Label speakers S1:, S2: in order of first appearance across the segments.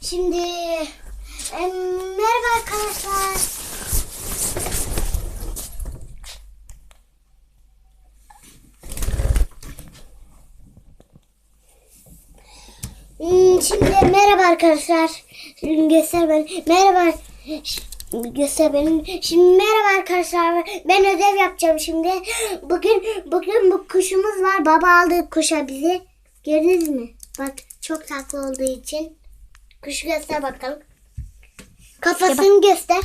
S1: Şimdi em, merhaba arkadaşlar. Hmm, Şimdi merhaba arkadaşlar. Şimdi göster ben. Merhaba. Göster benim. Şimdi merhaba arkadaşlar. Ben ödev yapacağım şimdi. Bugün bugün bu kuşumuz var. Baba aldı kuşa bizi. Gördünüz mü? Bak çok tatlı olduğu için. Kuşu göster bakalım. Kafasını göster.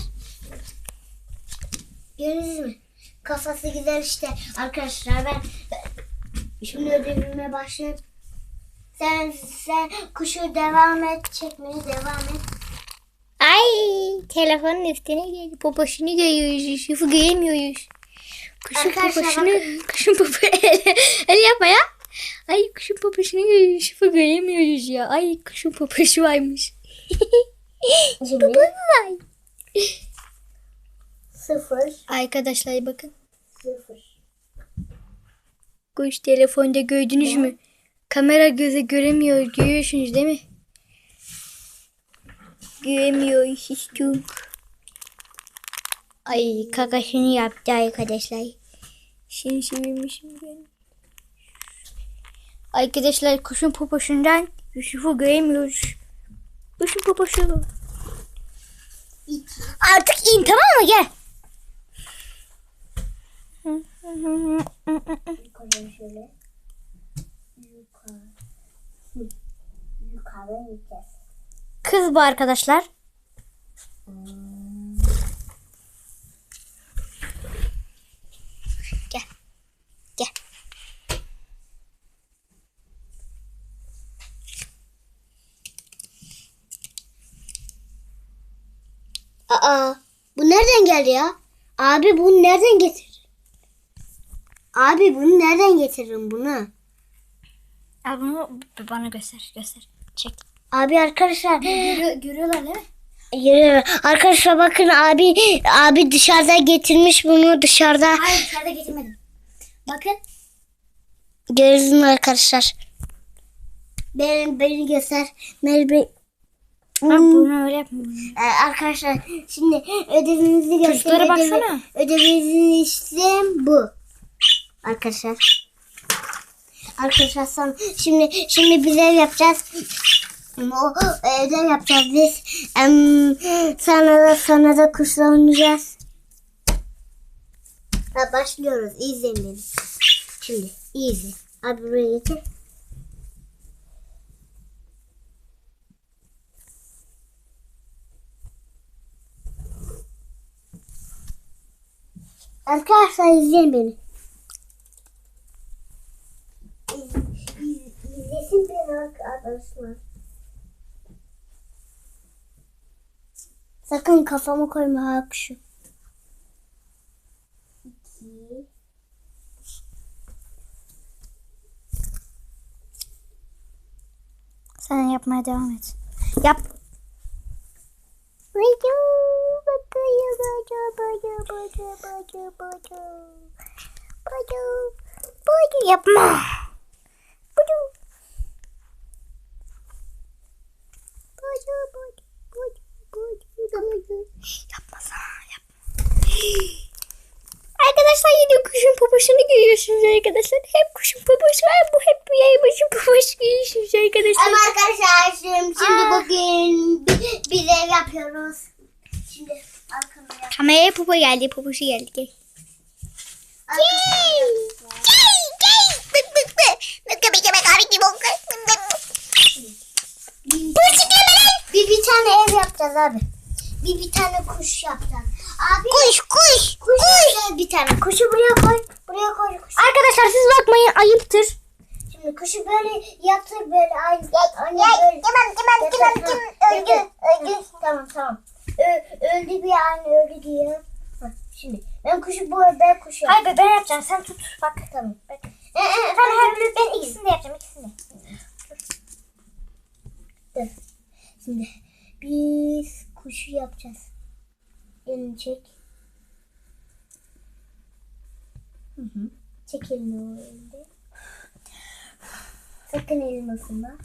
S1: Gördünüz mü? Kafası güzel işte. Arkadaşlar ben şimdi ödevime başlayayım. Sen sen kuşu devam et çekmeye devam et.
S2: Ay telefonun üstüne geldi. Poposunu görüyoruz. Yusufu göremiyoruz. Kuşun
S1: Arkadaşlar
S2: poposunu, kuşun popo, el yapma ya. Ay kuşun görüyoruz. Yusufu göremiyoruz ya. Ay kuşun poposu varmış.
S1: Şimdi
S2: Poposu var.
S1: sıfır
S2: Arkadaşlar bakın.
S1: sıfır.
S2: Kuş telefonda gördünüz mü? Kamera göze göremiyor. Görüyorsunuz değil mi? Göremiyor hiç çok. Ay kakasını yaptı arkadaşlar. Şimdi sevinmişim ben. Arkadaşlar kuşun poposundan Yusuf'u göremiyoruz. Kuşun poposu.
S1: İki.
S2: Artık in tamam mı gel. Kız bu arkadaşlar.
S1: Aa, bu nereden geldi ya? Abi bunu nereden getir? Abi bunu nereden getiririm bunu?
S2: Al bunu bana göster. Göster. Çek.
S1: Abi arkadaşlar
S2: Görüyor, görüyorlar değil mi?
S1: Yürü. Arkadaşlar bakın abi abi dışarıda getirmiş bunu dışarıda.
S2: Hayır dışarıda getirmedim. Bakın.
S1: Görürsün arkadaşlar. Beni, beni göster. Beni,
S2: Bak bunu öyle yapma.
S1: Ee, arkadaşlar şimdi ödevimizi göster.
S2: Çocuklara baksana.
S1: Ödevimizin işte bu. Arkadaşlar. Arkadaşlar son, şimdi şimdi biz ev yapacağız. O e, ödev yapacağız biz. Em, sonra da sonra da kuşla oynayacağız. Ha, başlıyoruz. İzleyin beni. Şimdi easy. Abi buraya getir. Arkadaşlar izleyin beni. İz, iz, izlesin beni arkadaşlar. Sakın kafamı koyma ha kuşu. İki.
S2: Sen yapmaya devam et. Yap. Yapma. Yapmasana yapma. Arkadaşlar yine kuşun poposunu görüyorsunuz arkadaşlar. Hep kuşun poposu var. Bu hep bu yaymışın poposu görüyorsunuz arkadaşlar.
S1: Ama arkadaşlar şimdi, şimdi bugün bi- biz ev yapıyoruz.
S2: Kameraya popo geldi. Poposu geldi. Gel.
S1: Bir, bir tane ev yapacağız abi. Bir bir tane kuş yapacağız. Abi
S2: Kuş kuş.
S1: kuş yapacağız bir tane. Kuşu buraya koy. Buraya koy kuş.
S2: Arkadaşlar siz bakmayın ayıptır.
S1: Şimdi kuşu böyle yatır böyle aynı. aynı böyle. Tamam tamam öldü öldü. Tamam tamam. Ö, öldü bir aynı öldü diye. Bak, Şimdi ben kuşu bu ben kuşu
S2: Hayır be ben yapacağım. Sen tut. Bak.
S1: Tamam.
S2: Bak.
S1: Ee, ee,
S2: Ben,
S1: ben,
S2: ben, ben ikisini de yapacağım. ikisini de.
S1: Dur. Şimdi biz kuşu yapacağız. Elini çek. Hı hı. Çek elini o elde. Sakın elini ısınma.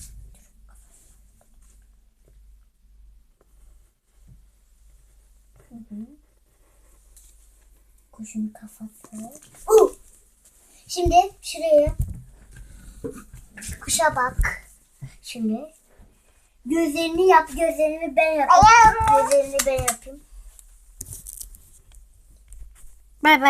S1: Kuşun kafası. Uh! Şimdi şuraya kuşa bak. Şimdi gözlerini yap. Gözlerini ben yapayım. Gözlerini ben yapayım.
S2: Bay bay.